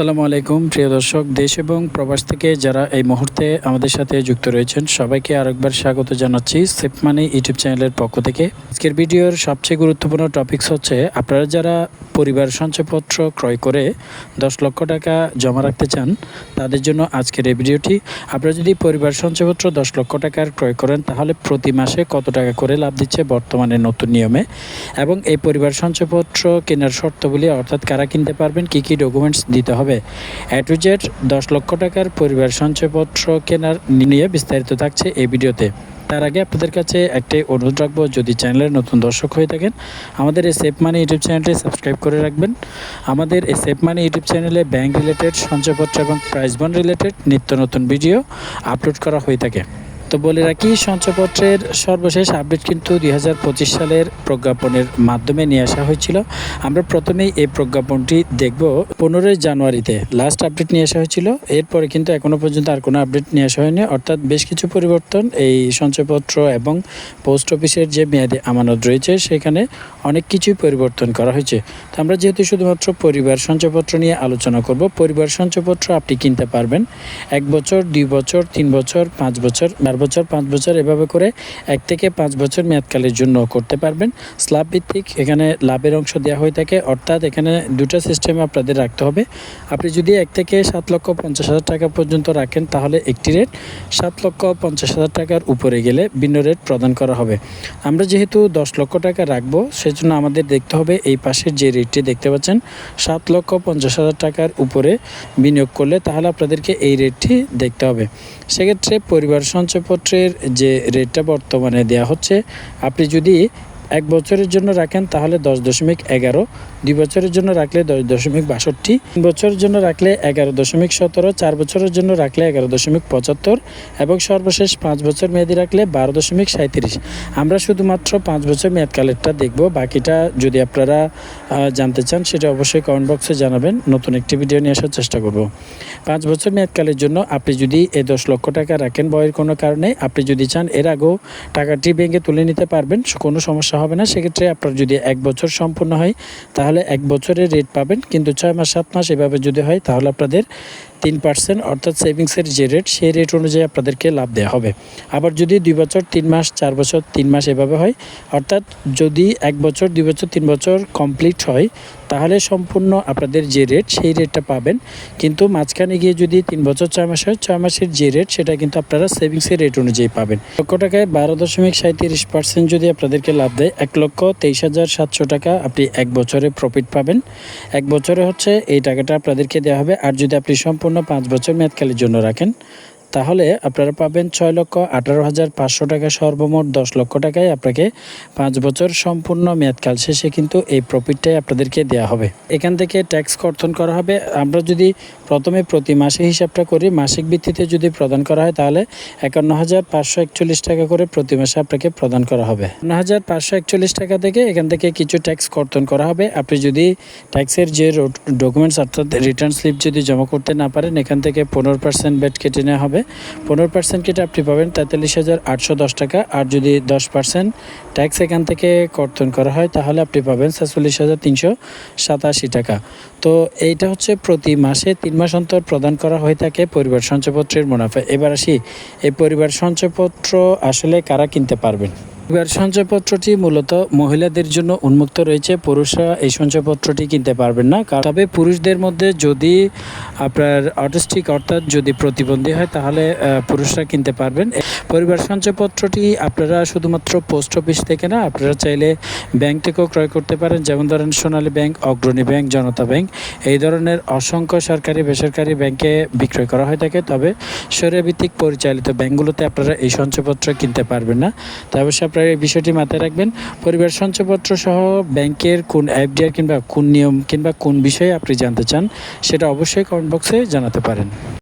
আসসালামু আলাইকুম, প্রিয় দর্শক, দেশ এবং প্রবাস থেকে যারা এই মুহূর্তে আমাদের সাথে যুক্ত রয়েছেন, সবাইকে আরেকবার স্বাগত জানাচ্ছি সেফ মানি ইউটিউব চ্যানেলের পক্ষ থেকে। আজকের ভিডিওর সবচেয়ে গুরুত্বপূর্ণ টপিকস হচ্ছে, আপনারা যারা পরিবার সঞ্চয়পত্র ক্রয় করে দশ লক্ষ টাকা জমা রাখতে চান, তাদের জন্য আজকের এই ভিডিওটি। আপনারা যদি পরিবার সঞ্চয়পত্র দশ লক্ষ টাকার ক্রয় করেন, তাহলে প্রতি মাসে কত টাকা করে লাভ দিচ্ছে বর্তমানে নতুন নিয়মে? এবং এই পরিবার সঞ্চয়পত্র কেনার শর্তগুলি অর্থাৎ কারা কিনতে পারবেন, কী কী ডকুমেন্টস দিতে হবে এ টু জেড দশ লক্ষ টাকার পরিবার সঞ্চয়পত্র কেনার নিয়ে বিস্তারিত থাকছে এই ভিডিওতে। তার আগে আপনাদের কাছে একটাই অনুরোধ রাখব, যদি চ্যানেলের নতুন দর্শক হয়ে থাকেন, আমাদের এই সেফ মানি ইউটিউব চ্যানেলটি সাবস্ক্রাইব করে রাখবেন। আমাদের এই সেফ মানি ইউটিউব চ্যানেলে ব্যাংক রিলেটেড সঞ্চয়পত্র এবং প্রাইজবন রিলেটেড নিত্য নতুন ভিডিও আপলোড করা হয়ে থাকে। তো বলে রাখি, সঞ্চয়পত্রের সর্বশেষ আপডেট কিন্তু দুই হাজার পঁচিশ সালের প্রজ্ঞাপনের মাধ্যমে নিয়ে আসা হয়েছিল। আমরা প্রথমেই এই প্রজ্ঞাপনটি দেখব পনেরোই জানুয়ারিতে। লাস্ট আপডেট নিয়ে আসা হয়েছিল। এরপরে কিন্তু এখনও পর্যন্ত আর কোনো আপডেট নিয়ে আসা হয়নি। অর্থাৎ বেশ কিছু পরিবর্তন এই সঞ্চয়পত্র এবং পোস্ট অফিসের যে মেয়াদি আমানত রয়েছে, সেখানে অনেক কিছুই পরিবর্তন করা হয়েছে। তো আমরা যেহেতু শুধুমাত্র পরিবার সঞ্চয়পত্র নিয়ে আলোচনা করব, পরিবার সঞ্চয়পত্র আপনি কিনতে পারবেন। এক বছর, দুই বছর, তিন বছর, পাঁচ বছর বছর, পাঁচ বছর এভাবে করে এক থেকে পাঁচ বছর মেয়াদকালের জন্য করতে পারবেন। স্ল্যাব ভিত্তিক এখানে লাভের অংশ দেওয়া হয়ে থাকে। অর্থাৎ এখানে দুটো সিস্টেম আপনাদের রাখতে হবে। আপনি যদি এক থেকে সাত লক্ষ পঞ্চাশ হাজার টাকা পর্যন্ত রাখেন, তাহলে একটি রেট সাত লক্ষ পঞ্চাশ হাজার টাকার উপরে গেলে ভিন্ন রেট প্রদান করা হবে। আমরা যেহেতু দশ লক্ষ টাকা রাখব, সেজন্য আমাদের দেখতে হবে এই পাশের যে রেটটি দেখতে পাচ্ছেন, সাত লক্ষ পঞ্চাশ হাজার টাকার উপরে বিনিয়োগ করলে তাহলে আপনাদেরকে এই রেটটি দেখতে হবে। সেক্ষেত্রে পরিবার সঞ্চয়পত্রের যে রেটটা বর্তমানে দেওয়া হচ্ছে আপনি যদি এক বছরের জন্য রাখেন, তাহলে দশ দশমিক এগারো। দুই বছরের জন্য রাখলে দশ দশমিক বাষট্টি। তিন বছরের জন্য রাখলে এগারো দশমিক সতেরো। চার বছরের জন্য রাখলে এগারো দশমিক পঁচাত্তর। এবং সর্বশেষ পাঁচ বছর মেয়াদি রাখলে বারো দশমিক সাঁত্রিশ আমরা শুধুমাত্র পাঁচ বছর মেয়াদকালেরটা দেখব। বাকিটা যদি আপনারা জানতে চান, সেটা অবশ্যই কমেন্ট বক্সে জানাবেন। নতুন একটি ভিডিও নিয়ে আসার চেষ্টা করব। পাঁচ বছর মেয়াদকালের জন্য আপনি যদি এই দশ লক্ষ টাকা রাখেন বয়ের কোনো কারণে, আপনি যদি চান এর আগেও টাকাটি ব্যাংকে তুলে নিতে পারবেন, কোনো সমস্যা হবে না, সেক্ষেত্রে আপনার যদি এক বছর সম্পূর্ণ হয়, তাহলে এক বছরের রেট পাবেন। কিন্তু ছয় মাস, সাত মাস এভাবে যদি হয়, তাহলে আপনাদের তিন পার্সেন্ট অর্থাৎ সেভিংসের যে রেট সেই রেট অনুযায়ী আপনাদেরকে লাভ দেওয়া হবে। আবার যদি দুই বছর, তিন মাস, চার বছর, তিন মাস এভাবে হয়, অর্থাৎ যদি এক বছর, দুই বছর, তিন বছর কমপ্লিট হয়, তাহলে সম্পূর্ণ আপনাদের যে রেট সেই রেটটা পাবেন। কিন্তু মাঝখানে গিয়ে যদি তিন বছর, ছয় মাস হয়, ছয় মাসের যে রেট সেটা কিন্তু আপনারা সেভিংসের রেট অনুযায়ী পাবেন। লক্ষ টাকায় বারো দশমিক সাঁত্রিশ পার্সেন্ট যদি আপনাদেরকে লাভ দেয়, এক লক্ষ তেইশ হাজার সাতশো টাকা আপনি এক বছরে প্রফিট পাবেন। এক বছরে হচ্ছে এই টাকাটা আপনাদেরকে দেওয়া হবে। আর যদি আপনি সম্পূর্ণ পাঁচ বছর মেয়াদকালের জন্য রাখেন। তাহলে আপনারা পাবেন ছয় লক্ষ আঠারো হাজার পাঁচশো টাকা সর্বমোট দশ লক্ষ টাকায় আপনাকে পাঁচ বছর সম্পূর্ণ মেয়াদকাল শেষে কিন্তু এই প্রফিটটাই আপনাদেরকে দেওয়া হবে। এখান থেকে ট্যাক্স কর্তন করা হবে। আমরা যদি প্রথমে প্রতি মাসে হিসাবটা করি, মাসিক ভিত্তিতে যদি প্রদান করা হয়, তাহলে একান্ন হাজার পাঁচশো একচল্লিশ টাকা করে প্রতি মাসে আপনাকে প্রদান করা হবে। একান্ন হাজার পাঁচশো একচল্লিশ টাকা থেকে এখান থেকে কিছু ট্যাক্স কর্তন করা হবে। আপনি যদি ট্যাক্সের যে ডকুমেন্টস অর্থাৎ রিটার্ন স্লিপ যদি জমা করতে না পারেন, এখান থেকে পনেরো পার্সেন্ট বেড কেটে নেওয়া হবে। পনেরো পার্সেন্ট কেটে আপনি পাবেন তেতাল্লিশ হাজার আটশো দশ টাকা। আর যদি দশ পার্সেন্ট ট্যাক্স এখান থেকে কর্তন করা হয়, তাহলে আপনি পাবেন সাতচল্লিশ হাজার তিনশো সাতাশি টাকা। তো এইটা হচ্ছে প্রতি মাসে তিন মাস অন্তর প্রদান করা হয়ে থাকে পরিবার সঞ্চয়পত্রের মুনাফা। এবার আসি, এই পরিবার সঞ্চয়পত্র আসলে কারা কিনতে পারবেন? পরিবার সঞ্চয়পত্রটি মূলত মহিলাদের জন্য উন্মুক্ত রয়েছে। পুরুষরা এই সঞ্চয়পত্রটি কিনতে পারবেন না। তবে পুরুষদের মধ্যে যদি আপনার অটিস্টিক অর্থাৎ যদি প্রতিবন্ধী হয়, তাহলে পুরুষরা কিনতে পারবেন। পরিবার সঞ্চয়পত্রটি আপনারা শুধুমাত্র পোস্ট অফিস থেকে না, আপনারা চাইলে ব্যাংক থেকেও ক্রয় করতে পারেন। যেমন ধরেন Sonali bank Agrani bank Janata bank এই ধরনের অসংখ্য সরকারি, বেসরকারি ব্যাংকে বিক্রয় করা হয়ে থাকে। তবে সরিয়াভিত্তিক পরিচালিত ব্যাংকগুলোতে আপনারা এই সঞ্চয়পত্র কিনতে পারবেন না। তো অবশ্যই আপনারা এই বিষয়টি মাথায় রাখবেন। পরিবার সঞ্চয়পত্র সহ ব্যাংকের কোন এফডিআর কিংবা কোন নিয়ম কিংবা কোন বিষয়ে আপনি জানতে চান, সেটা অবশ্যই কমেন্ট বক্সে জানাতে পারেন।